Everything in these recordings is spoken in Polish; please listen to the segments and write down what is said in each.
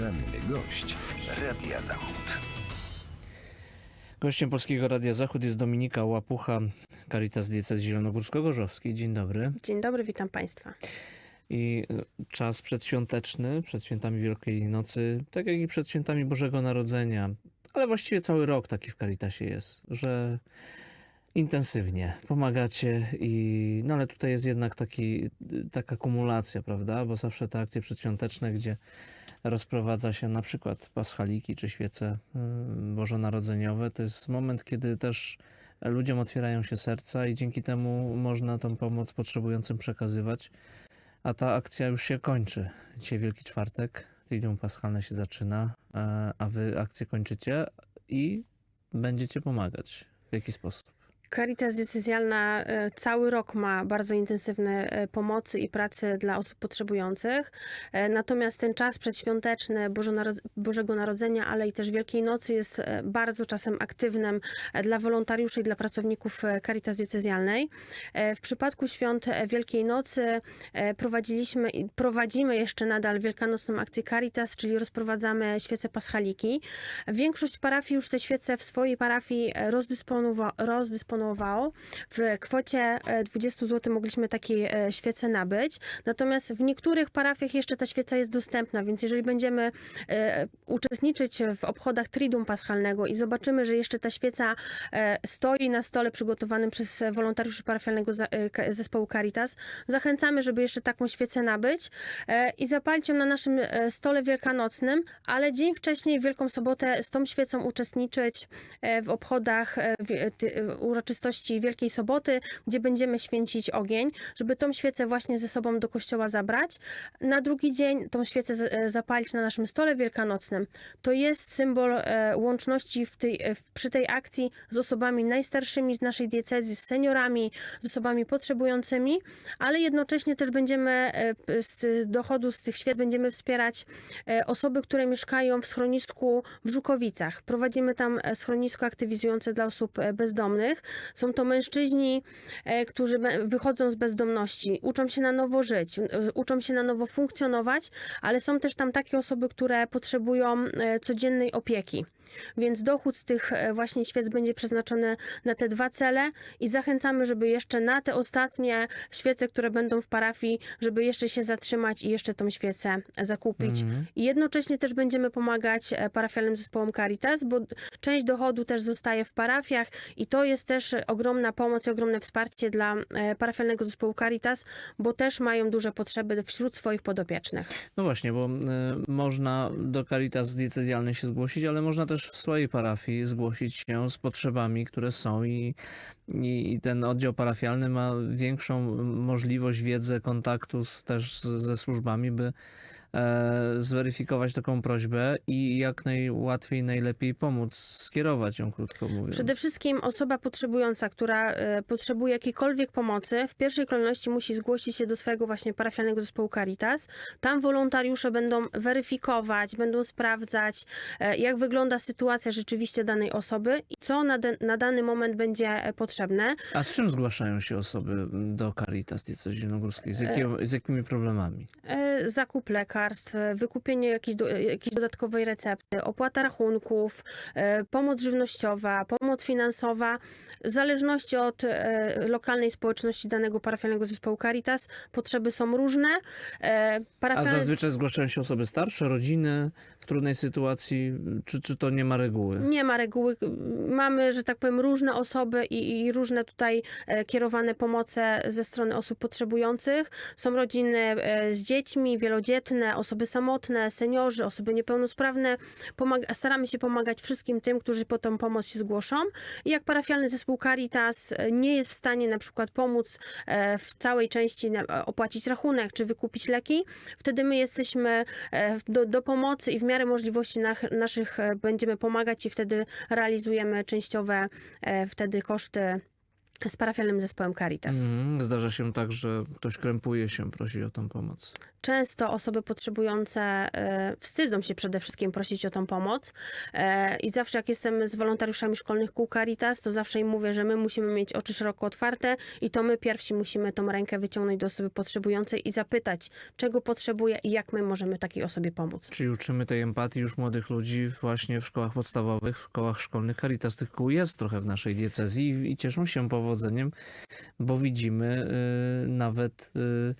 Poranny gość Radia Zachód. Gościem Polskiego Radia Zachód jest Dominika Łapucha, Caritas Diecezji Zielonogórsko-Gorzowskiej. Dzień dobry. Dzień dobry, witam Państwa. I e, czas przedświąteczny, przed świętami Wielkiej Nocy, tak jak i przed świętami Bożego Narodzenia, ale właściwie cały rok taki w Caritasie jest, że intensywnie pomagacie i no ale tutaj jest jednak taki, taka kumulacja, prawda? Bo zawsze te akcje przedświąteczne, gdzie rozprowadza się na przykład paschaliki czy świece y, bożonarodzeniowe, to jest moment, kiedy też ludziom otwierają się serca i dzięki temu można tą pomoc potrzebującym przekazywać. A ta akcja już się kończy. Dzisiaj Wielki Czwartek, Triduum Paschalne się zaczyna, e, a wy akcję kończycie i będziecie pomagać. W jaki sposób? Caritas Diecezjalna e, cały rok ma bardzo intensywne e, pomocy i pracy dla osób potrzebujących. E, Natomiast ten czas przedświąteczny Bożego Narodzenia, ale i też Wielkiej Nocy jest bardzo czasem aktywnym dla wolontariuszy i dla pracowników Caritas Diecezjalnej. W przypadku świąt Wielkiej Nocy prowadziliśmy i prowadzimy jeszcze nadal wielkanocną akcję Caritas, czyli rozprowadzamy świece paschaliki. Większość parafii już te świece w swojej parafii rozdysponowa- rozdysponowało. W kwocie e, 20 zł mogliśmy takie e, świece nabyć. Natomiast w niektórych parafiach jeszcze ta świeca jest dostępna, więc jeżeli będziemy e, uczestniczyć w obchodach Triduum Paschalnego i zobaczymy, że jeszcze ta świeca e, stoi na stole przygotowanym przez wolontariuszy parafialnego e, zespołu Caritas, zachęcamy, żeby jeszcze taką świecę nabyć e, i zapalić ją na naszym e, stole wielkanocnym, ale dzień wcześniej, w Wielką Sobotę, z tą świecą uczestniczyć e, w obchodach e, e, uroczystości Wielkiej Soboty, gdzie będziemy święcić ogień, żeby tą świecę właśnie ze sobą do kościoła zabrać. Na drugi dzień tą świecę e, zapalić na naszym stole wielkanocnym. To jest symbol e, łączności w tej, e, przy tej akcji z osobami najstarszymi z naszej diecezji, z seniorami, z osobami potrzebującymi, ale jednocześnie też będziemy z dochodu z tych świec będziemy wspierać osoby, które mieszkają w schronisku w Żukowicach. Prowadzimy tam schronisko aktywizujące dla osób bezdomnych. Są to mężczyźni, e, którzy wychodzą z bezdomności, uczą się na nowo żyć, e, uczą się na nowo funkcjonować, ale są też tam takie osoby, które potrzebują e, codziennej opieki. Więc dochód z tych właśnie świec będzie przeznaczony na te dwa cele i zachęcamy, żeby jeszcze na te ostatnie świece, które będą w parafii, żeby jeszcze się zatrzymać i jeszcze tą świecę zakupić. I jednocześnie też będziemy pomagać parafialnym zespołom Caritas, bo część dochodu też zostaje w parafiach i to jest też ogromna pomoc i ogromne wsparcie dla e, parafialnego zespołu Caritas, bo też mają duże potrzeby wśród swoich podopiecznych. No właśnie, bo y, można do Caritas diecezjalnej się zgłosić, ale można też w swojej parafii zgłosić się z potrzebami, które są i, i, i ten oddział parafialny ma większą możliwość wiedzy, kontaktu z, też ze służbami, by e, zweryfikować taką prośbę i jak najłatwiej, najlepiej pomóc, skierować ją, krótko mówiąc. Przede wszystkim osoba potrzebująca, która e, potrzebuje jakiejkolwiek pomocy, w pierwszej kolejności musi zgłosić się do swojego właśnie parafialnego zespołu Caritas. Tam wolontariusze będą weryfikować, będą sprawdzać, e, jak wygląda sytuacja rzeczywiście danej osoby i co na, na dany moment będzie e, potrzebne. A z czym zgłaszają się osoby do Caritas diecezji zielonogórskiej? Z, jakiego, z jakimi problemami? E, Zakup lekarstw, wykupienie jakiejś, do, jakiejś dodatkowej recepty, opłata rachunków, e, pomoc żywnościowa, pomoc finansowa. W zależności od e, lokalnej społeczności danego parafialnego zespołu Caritas potrzeby są różne. E, A parafialne- zazwyczaj zgłaszają się osoby starsze, rodziny w trudnej sytuacji, czy, czy to nie ma reguły? Nie ma reguły. Mamy, że tak powiem, różne osoby i, i różne tutaj e, kierowane pomoce ze strony osób potrzebujących. Są rodziny z dziećmi, wielodzietne, osoby samotne, seniorzy, osoby niepełnosprawne. Staramy się pomagać wszystkim tym, którzy po tą pomoc się zgłoszą. I jak parafialny zespół Caritas e, nie jest w stanie na przykład pomóc e, w całej części na- e, opłacić rachunek czy wykupić leki, wtedy my jesteśmy do, do pomocy i w miarę możliwości nach, naszych będziemy pomagać i wtedy realizujemy częściowe wtedy koszty z parafialnym zespołem Caritas. Mhm. Zdarza się tak, że ktoś krępuje się, prosi o tą pomoc. Często osoby potrzebujące e, wstydzą się przede wszystkim prosić o tą pomoc e, i zawsze jak jestem z wolontariuszami szkolnych kół Caritas, to zawsze im mówię, że my musimy mieć oczy szeroko otwarte i to my pierwsi musimy tą rękę wyciągnąć do osoby potrzebującej i zapytać, czego potrzebuje i jak my możemy takiej osobie pomóc. Czyli uczymy tej empatii już młodych ludzi właśnie w szkołach podstawowych, w szkołach szkolnych. Caritas tych kół jest trochę w naszej diecezji i, i cieszą się powodzeniem, bo widzimy y, nawet y,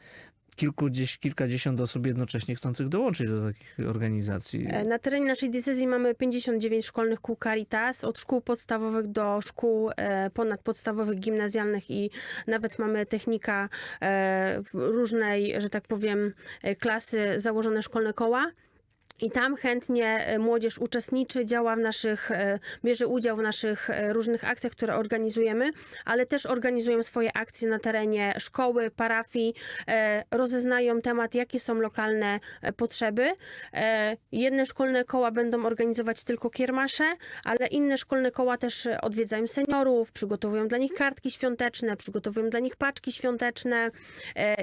kilkadziesiąt osób jednocześnie chcących dołączyć do takich organizacji. E, Na terenie naszej decyzji mamy 59 szkolnych kół Caritas, od szkół podstawowych do szkół e, ponadpodstawowych, gimnazjalnych i nawet mamy technika e, różnej, że tak powiem, klasy założone szkolne koła. I tam chętnie e, młodzież uczestniczy, działa w naszych, e, bierze udział w naszych e, różnych akcjach, które organizujemy, ale też organizują swoje akcje na terenie szkoły, parafii, rozeznają temat, jakie są lokalne potrzeby. Jedne szkolne koła będą organizować tylko kiermasze, ale inne szkolne koła też odwiedzają seniorów, przygotowują dla nich kartki świąteczne, przygotowują dla nich paczki świąteczne,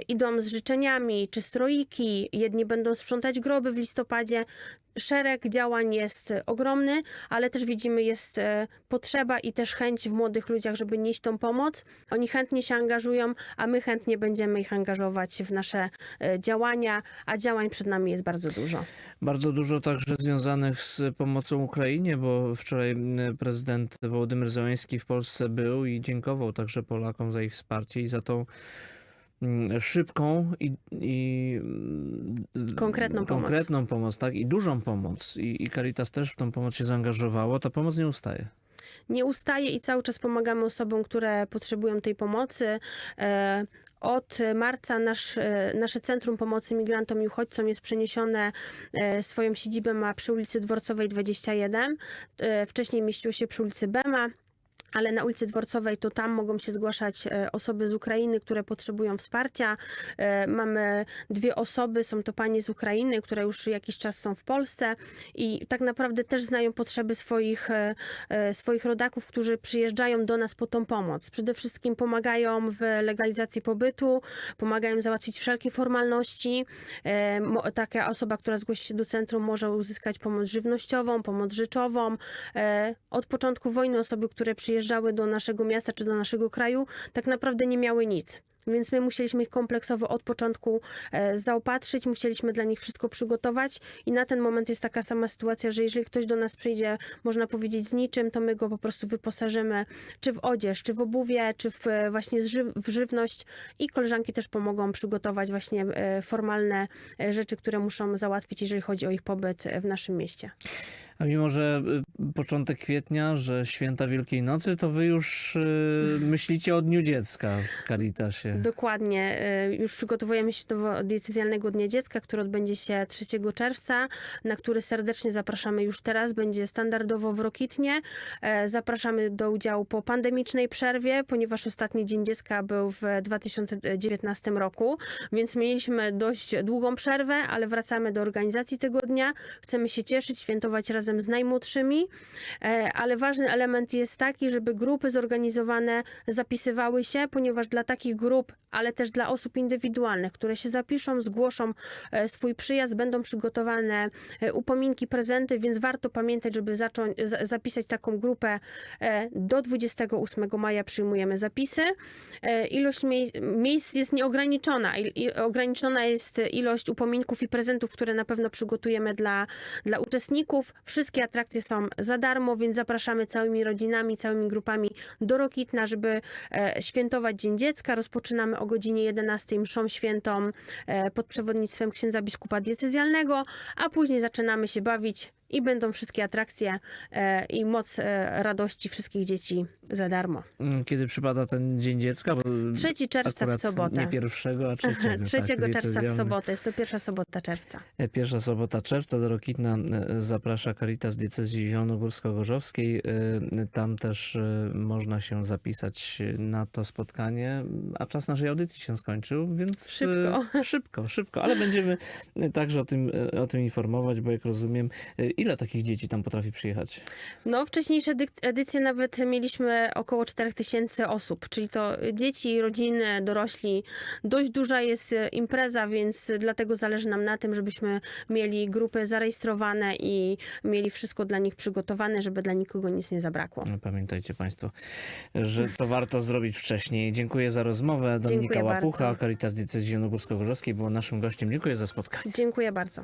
idą z życzeniami czy stroiki, jedni będą sprzątać groby w listopadzie. Szereg działań jest ogromny, ale też widzimy, jest e, potrzeba i też chęć w młodych ludziach, żeby nieść tą pomoc. Oni chętnie się angażują, a my chętnie będziemy ich angażować w nasze e, działania, a działań przed nami jest bardzo dużo. Bardzo dużo także związanych z pomocą Ukrainie, bo wczoraj prezydent Wołodymyr Zełański w Polsce był i dziękował także Polakom za ich wsparcie i za tą szybką i, i mm, Konkretną pomoc. konkretną pomoc, tak, i dużą pomoc. I, I Caritas też w tą pomoc się zaangażowało. Ta pomoc nie ustaje. nie ustaje i cały czas pomagamy osobom, które potrzebują tej pomocy. E, Od marca nasz, e, nasze Centrum Pomocy Migrantom i Uchodźcom jest przeniesione, e, swoją siedzibę ma przy ulicy Dworcowej 21. E, Wcześniej mieściło się przy ulicy Bema. Ale na ulicy Dworcowej to tam mogą się zgłaszać e, osoby z Ukrainy, które potrzebują wsparcia. E, Mamy dwie osoby, są to panie z Ukrainy, które już jakiś czas są w Polsce i tak naprawdę też znają potrzeby swoich, e, swoich rodaków, którzy przyjeżdżają do nas po tą pomoc. Przede wszystkim pomagają w legalizacji pobytu, pomagają załatwić wszelkie formalności. Taka osoba, która zgłosi się do centrum, może uzyskać pomoc żywnościową, pomoc życzową. E, Od początku wojny osoby, które przyjeżdżały do naszego miasta czy do naszego kraju, tak naprawdę nie miały nic. Więc my musieliśmy ich kompleksowo od początku e, zaopatrzyć, musieliśmy dla nich wszystko przygotować i na ten moment jest taka sama sytuacja, że jeżeli ktoś do nas przyjdzie, można powiedzieć z niczym, to my go po prostu wyposażymy czy w odzież, czy w obuwie, czy w, e, właśnie w żywność i koleżanki też pomogą przygotować właśnie e, formalne rzeczy, które muszą załatwić, jeżeli chodzi o ich pobyt w naszym mieście. A mimo, że y, początek kwietnia, że święta Wielkiej Nocy, to wy już y, myślicie o Dniu Dziecka w Caritasie. Dokładnie. y, Już przygotowujemy się do decyzjalnego Dnia Dziecka, który odbędzie się 3 czerwca, na który serdecznie zapraszamy już teraz. Będzie standardowo w Rokitnie. E, Zapraszamy do udziału po pandemicznej przerwie, ponieważ ostatni Dzień Dziecka był w 2019 roku, więc mieliśmy dość długą przerwę, ale wracamy do organizacji tego dnia. Chcemy się cieszyć, świętować razem z najmłodszymi, e, ale ważny element jest taki, żeby grupy zorganizowane zapisywały się, ponieważ dla takich grup, ale też dla osób indywidualnych, które się zapiszą, zgłoszą e, swój przyjazd, będą przygotowane e, upominki, prezenty, więc warto pamiętać, żeby zacząć, za- zapisać taką grupę do 28 maja przyjmujemy zapisy. Ilość mie- miejsc jest nieograniczona. Ograniczona jest ilość upominków i prezentów, które na pewno przygotujemy dla, dla uczestników. Wszystkie atrakcje są za darmo, więc zapraszamy całymi rodzinami, całymi grupami do Rokitna, żeby e, świętować Dzień Dziecka. Rozpoczynamy o godzinie 11 mszą świętą e, pod przewodnictwem księdza biskupa diecezjalnego, a później zaczynamy się bawić i będą wszystkie atrakcje e, i moc e, radości wszystkich dzieci za darmo. Mm, Kiedy przypada ten Dzień Dziecka? Bo 3 czerwca w sobotę. Nie pierwszego, a trzeciego. 3 tak, czerwca w sobotę. Jest to pierwsza sobota czerwca. E, Pierwsza sobota czerwca do Rokitna e, zaprasza Caritas Diecezji Zielonogórsko-Gorzowskiej. E, Tam też można się zapisać na to spotkanie, a czas naszej audycji się skończył, więc Szybko. szybko, szybko, ale będziemy także o tym, o tym informować, bo jak rozumiem, Ile takich dzieci tam potrafi przyjechać? No, wcześniejsze edycje nawet mieliśmy około 4000 osób, czyli to dzieci, rodziny, dorośli. Dość duża jest e, impreza, więc dlatego zależy nam na tym, żebyśmy mieli grupy zarejestrowane i mieli wszystko dla nich przygotowane, żeby dla nikogo nic nie zabrakło. No, Pamiętajcie Państwo, że to warto zrobić wcześniej. Dziękuję za rozmowę. Dominika Dziękuję Łapucha, bardzo. Caritas Diecezji Zielonogórsko-Gorzowskiej była naszym gościem. Dziękuję za spotkanie. Dziękuję bardzo.